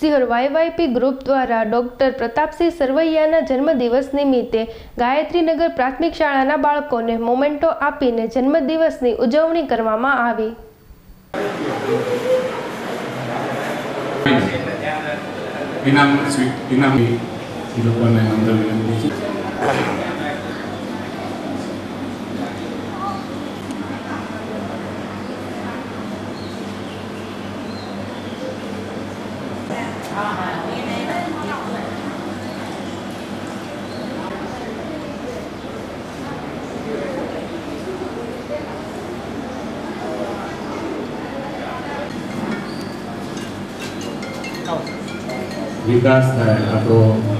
Sihor YYP group દ્વારા doctor Pratapsinh સરવૈયાના જન્મદિવસ નિમિત્તે ગાયત્રીનગર પ્રાથમિક શાળાના બાળકોને મોમેન્ટો આપીને જન્મદિવસની ઉજવણી કરવામાં આવી ઇનામ ઇનામ લોકોને વિનંતી છે વિકાસ થાય આપણો જીવન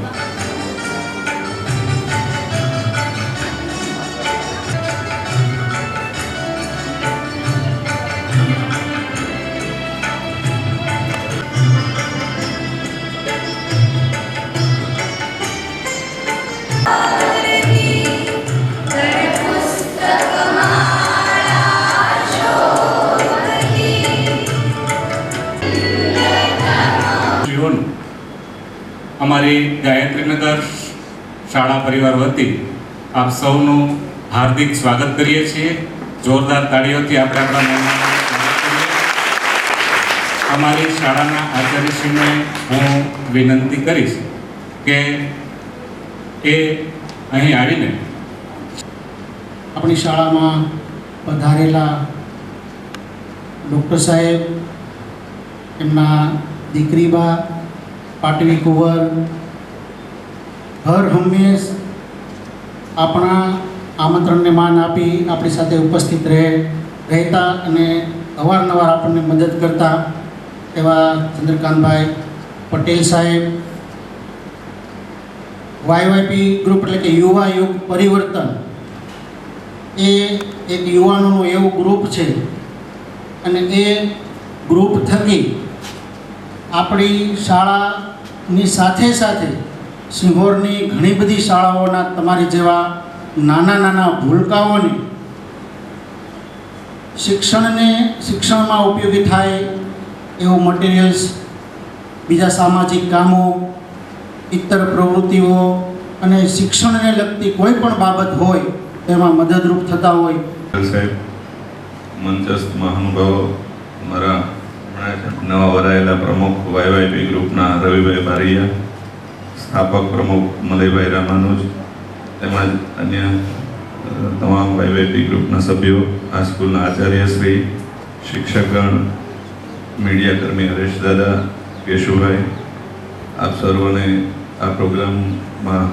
અમારી ગાયત્રીનગર શાળા પરિવાર વતી આપ સૌનું હાર્દિક સ્વાગત કરીએ છીએ. જોરદાર તાળીઓથી આપણે આપણા અમારી શાળાના આચાર્યશ્રીને હું વિનંતી કરીશ કે એ અહીં આવીને આપણી શાળામાં પધારેલા ડૉક્ટર સાહેબ, એમના દીકરીબા પાટવી કુંવર, હર હંમેશ આપણા આમંત્રણને માન આપી આપણી સાથે ઉપસ્થિત રહે, રહેતા અને અવારનવાર આપણને મદદ કરતા એવા ચંદ્રકાંતભાઈ પટેલ સાહેબ, વાયવાયપી ગ્રુપ એટલે કે યુવા યુગ પરિવર્તન એ એક યુવાનોનું એવું ગ્રુપ છે અને એ ગ્રુપ થકી આપણી શાળાની સાથે સાથે સિંહોરની ઘણી બધી શાળાઓના તમારી જેવા નાના નાના ભૂલકાઓને શિક્ષણને શિક્ષણમાં ઉપયોગી થાય એવું મટીરિયલ્સ બીજા સામાજિક કામો, ઇતર પ્રવૃત્તિઓ અને શિક્ષણને લગતી કોઈ પણ બાબત હોય, તેમાં મદદરૂપ થતા હોય. સાહેબ, મંચસ્થ મહાનુભાવો, મારા નવા વરાયેલા પ્રમુખ વાયવાયપી ગ્રુપના રવિભાઈ ભારિયા સ્થાપક પ્રમુખ મલયભાઈ રામાનુજ, તેમજ અન્ય તમામ વાયવાયપી ગ્રુપના સભ્યો, આ સ્કૂલના આચાર્યશ્રી શિક્ષકગણ મીડિયાકર્મી હરેશ દાદા, કેશુભાઈ, આપ સર્વને આ પ્રોગ્રામમાં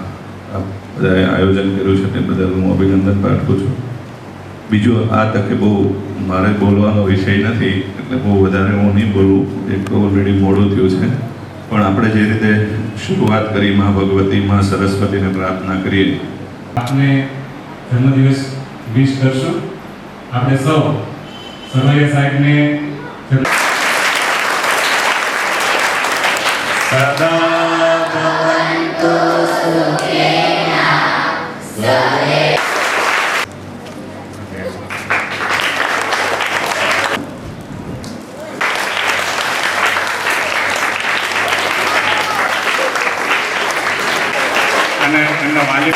આપ બધાએ આયોજન કર્યું છે તે બદલ હું અભિનંદન પાઠવું છું. બીજું આ તકે બહુ મારે બોલવાનો વિષય નથી એટલે બહુ વધારે હું નહીં બોલું એક ઓલરેડી મોડું થયું છે. પણ આપણે જે રીતે શરૂઆત કરી માં ભગવતી માં સરસ્વતીને પ્રાર્થના કરીએ. આપને જન્મદિવસ વિશ કરશું. આપણે સૌ સરવૈયા સાહેબને સદા ભવન્તુ અને એમના વાલી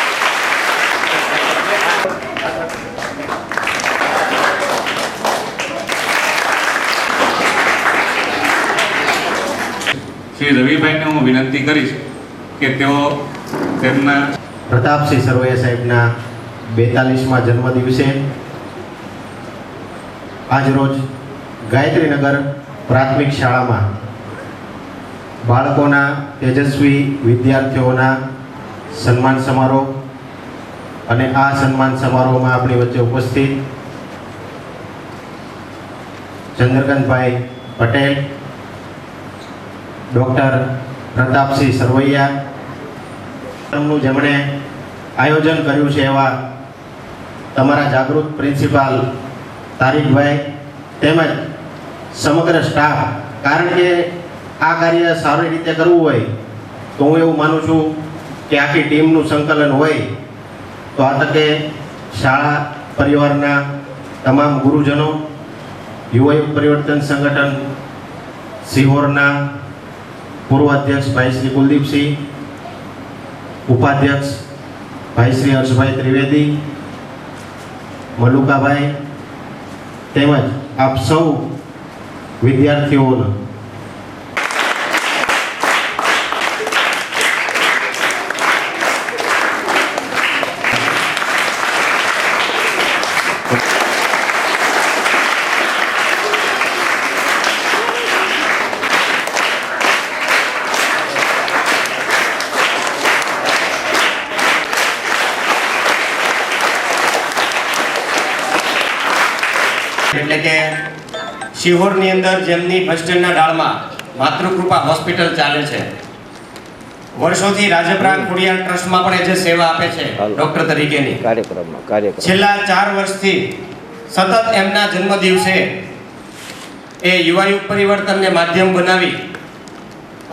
શ્રી રવિભાઈને હું વિનંતી કરીશ કે તેઓ તેમના પ્રતાપસિંહ સરવૈયા સાહેબના બેતાલીસમાં જન્મદિવસે આજરોજ ગાયત્રીનગર પ્રાથમિક શાળામાં બાળકોના તેજસ્વી વિદ્યાર્થીઓના સન્માન સમારોહ અને આ સન્માન સમારોહમાં આપણી વચ્ચે ઉપસ્થિત ચંદ્રકાંતભાઈ પટેલ ડૉક્ટર પ્રતાપસિંહ સરવૈયા. જેમણે આયોજન કર્યું છે એવા તમારા જાગૃત પ્રિન્સિપાલ તારીકભાઈ તેમજ સમગ્ર સ્ટાફ. કારણ કે આ કાર્ય સારી રીતે કરવું હોય તો હું એવું માનું છું કે આખી ટીમનું સંકલન હોય તો આ તકે શાળા પરિવારના તમામ ગુરુજનો યુવા પરિવર્તન સંગઠન, સિહોરના પૂર્વ અધ્યક્ષ ભાઈ શ્રી કુલદીપસિંહ, ઉપાધ્યક્ષ ભાઈ શ્રી હર્ષભાઈ ત્રિવેદી, મલુકાભાઈ તેમજ આપ સૌ વિદ્યાર્થીઓનો એટલે કે શિહોરની અંદર જેમની બસ સ્ટેન્ડના ડાળમાં માતૃકૃપા હોસ્પિટલ ચાલે છે. વર્ષોથી રાજપરા ખોડિયાર ટ્રસ્ટમાં પણ એ જે સેવા આપે છે ડોક્ટર તરીકેની. કાર્યક્રમમાં કાર્યક્રમ છેલ્લા ચાર વર્ષથી સતત એમના જન્મદિવસે એ યુવાયુગ પરિવર્તનને માધ્યમ બનાવી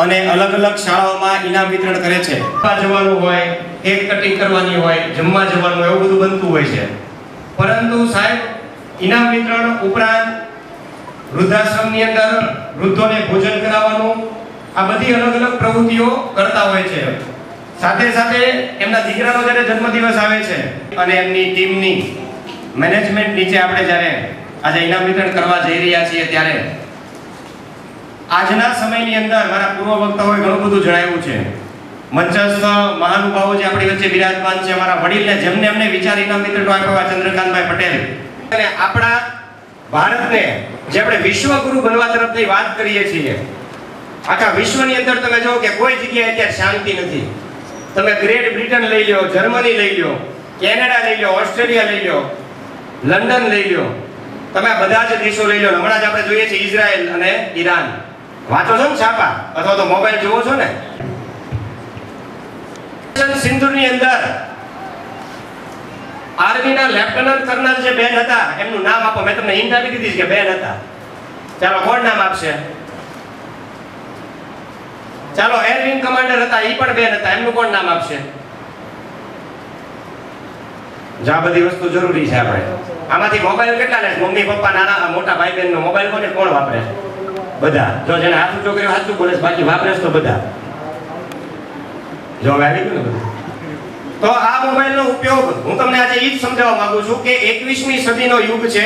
અને અલગ અલગ શાળાઓમાં ઇનામ વિતરણ કરે છે. જવાનું હોય એક કટિંગ કરવાની હોય જમવા જવાનું એવું બધું બનતું હોય છે. પરંતુ સાહેબ ઇનામ વિતરણ ઉપરાંત વૃદ્ધાશ્રમની અંદર વૃદ્ધોને ભોજન કરાવવાનું, આ બધી અલગ અલગ પ્રવૃત્તિઓ કરતા હોય છે. સાથે સાથે એમના દીકરાનો જ્યારે જન્મદિવસ આવે છે અને એમની ટીમની મેનેજમેન્ટ નીચે આપણે જ્યારે આજે ઇનામ વિતરણ કરવા જઈ રહ્યા છીએ ત્યારે આજના સમયની અંદર મારા પૂર્વ વક્તાઓએ ઘણું બધું જણાવ્યું છે. મંચસ્થ મહાનુભાવો જે આપણી વચ્ચે બિરાજમાન છે, અમારા વડીલને જેમને એમને વિચાર ઇનામ વિતરણ આપ્યો, ચંદ્રકાંતભાઈ પટેલ અને આપણા ભારતને, જે આપણે વિશ્વગુરુ બનવા તરફની વાત કરીએ છીએ, આખા વિશ્વની અંદર તમે જો કે કોઈ જગ્યાએ અત્યારે શાંતિ નથી. તમે ગ્રેટ બ્રિટન લઈ લો જર્મની લઈ લો કેનેડા લઈ લો ઓસ્ટ્રેલિયા લઈ લો લંડન લઈ લો તમે બધા જ દેશો લઈ લો હમણાં જ આપણે જોઈએ છીએ ઇઝરાયલ અને ઈરાન. વાંચો છો ને છાપા? અથવા તો મોબાઈલ જોવો છો ને? સિંધુની અંદર આર્મીના લેફ્ટનન્ટ કર્નલ જે બેન હતા, એમનું નામ આપો, મેં તમને હિન્ટ આપી દીધી છે કે બેન હતા. ચાલો, કોણ નામ આપશે? ચાલો એર વિંગ કમાન્ડર હતા એ પણ બેન હતા, એમનું કોણ નામ આપશે? જા બધી વસ્તુ જરૂરી છે આપણે. આમાંથી મોબાઈલ કેટલા લે મમ્મી, પપ્પા, નાના મોટા ભાઈ બહેન નો મોબાઈલ કોને, કોણ વાપરે? બધા. જો જેને હાથું છોકરીઓ હાથું બોલે બાકી વાપરે તો બધા. જો આવી ગયું ને બધું? તો આ મોબાઈલનો ઉપયોગ હું તમને આજે એ જ સમજાવવા માંગુ છું કે 21મી સદીનો યુગ છે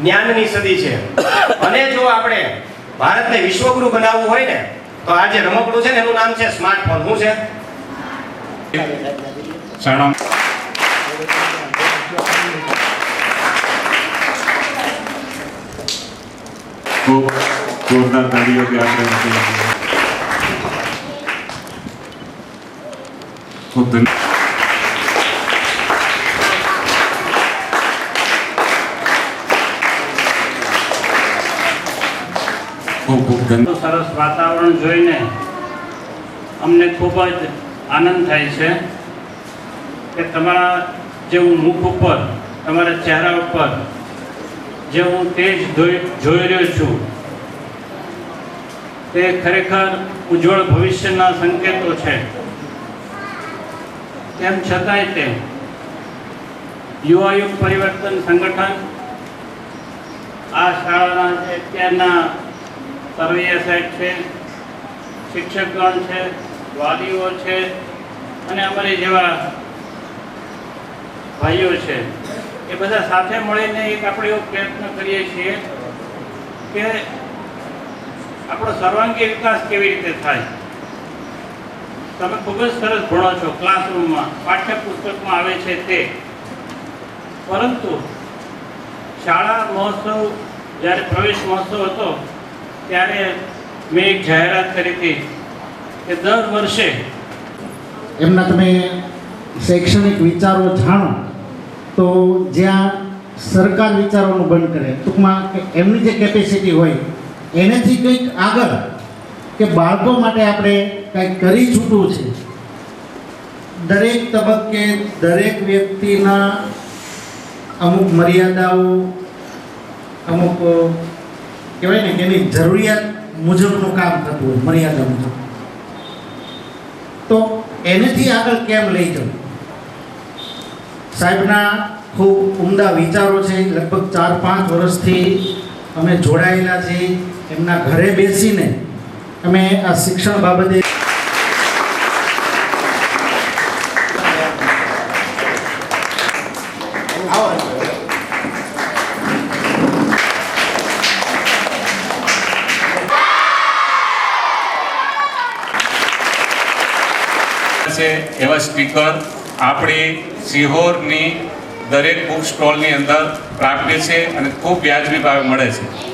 જ્ઞાનની સદી છે. અને જો આપણે ભારતને વિશ્વગુરુ બનાવવું હોય ને, તો આ જે રમકડું છે ને, એનું નામ છે સ્માર્ટફોન. શું છે? જોરદાર ખૂબ ધન્ય સરસ વાતાવરણ જોઈને અમને ખૂબ જ આનંદ થાય છે કે તમારા જેવું મુખ ઉપર, તમારા ચહેરા ઉપર જે હું તેજ જોઈ રહ્યો છું, તે ખરેખર ઉજ્જવળ ભવિષ્યના સંકેતો છે. તેમ છતાંય તે યુવાયુગ પરિવર્તન સંગઠન આ શાળાના અત્યારના સરવૈયા સાહેબ છે, શિક્ષકગણ છે, વાલીઓ છે અને અમારી જેવા ભાઈઓ છે. એ બધા સાથે મળીને એક આપણે એવો પ્રયત્ન કરીએ છીએ કે આપણો સર્વાંગી વિકાસ કેવી રીતે થાય. તમે ખૂબ જ સરસ ભણો છો ક્લાસરૂમમાં પાઠ્યપુસ્તકમાં આવે છે તે. પરંતુ શાળા મહોત્સવ જ્યારે પ્રવેશ મહોત્સવ હતો ત્યારે મેં એક જાહેરાત કરી હતી કે દર વર્ષે એમના તમે શૈક્ષણિક વિચારો જાણો, તો જ્યાં સરકાર વિચારોનું બંધ કરે, ટૂંકમાં કે એમની જે કેપેસિટી હોય, એનાથી કંઈક આગળ કે બાળકો માટે આપણે કંઈક કરી છૂટવું છે. દરેક તબક્કે દરેક વ્યક્તિના અમુક મર્યાદાઓ, અમુક કહેવાય ને કે એની જરૂરિયાત મુજબનું કામ થતું હોય મર્યાદા મુજબ તો એનેથી આગળ કેમ લઈ જવું? સાહેબના ખૂબ ઉમદા વિચારો છે. લગભગ ચાર પાંચ વર્ષથી અમે જોડાયેલા છીએ. એમના ઘરે બેસીને અમે આ શિક્ષણ બાબતે છે એવા સ્ટીકર આપણી સિહોરની દરેક બુક સ્ટોલની અંદર પ્રાપ્ય છે અને ખૂબ વ્યાજબી ભાવે મળે છે.